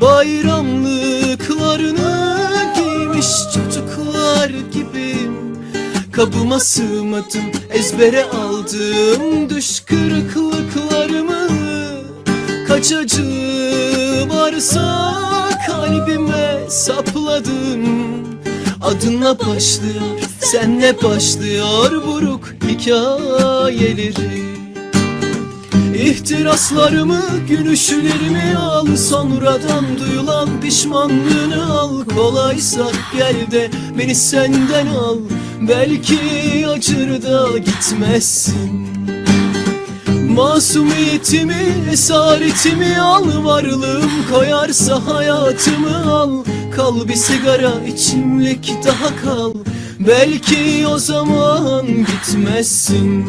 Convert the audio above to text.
Bayramlıklarını giymiş çocuklar gibi. Kabıma sığmadım ezbere aldım Düş kırıklıklarımı. Kaç acı varsa kalbime sapladım. Adınla başlıyor, senle başlıyor buruk hikayeleri İhtiraslarımı, gülüşlerimi al. Sonradan duyulan pişmanlığını al. Kolaysa gel de beni senden al. Belki acır da gitmezsin. Masumiyetimi, esaretimi al. Varlığım koyarsa hayatımı al. Kal bir sigara içimlik daha kal. Belki o zaman gitmezsin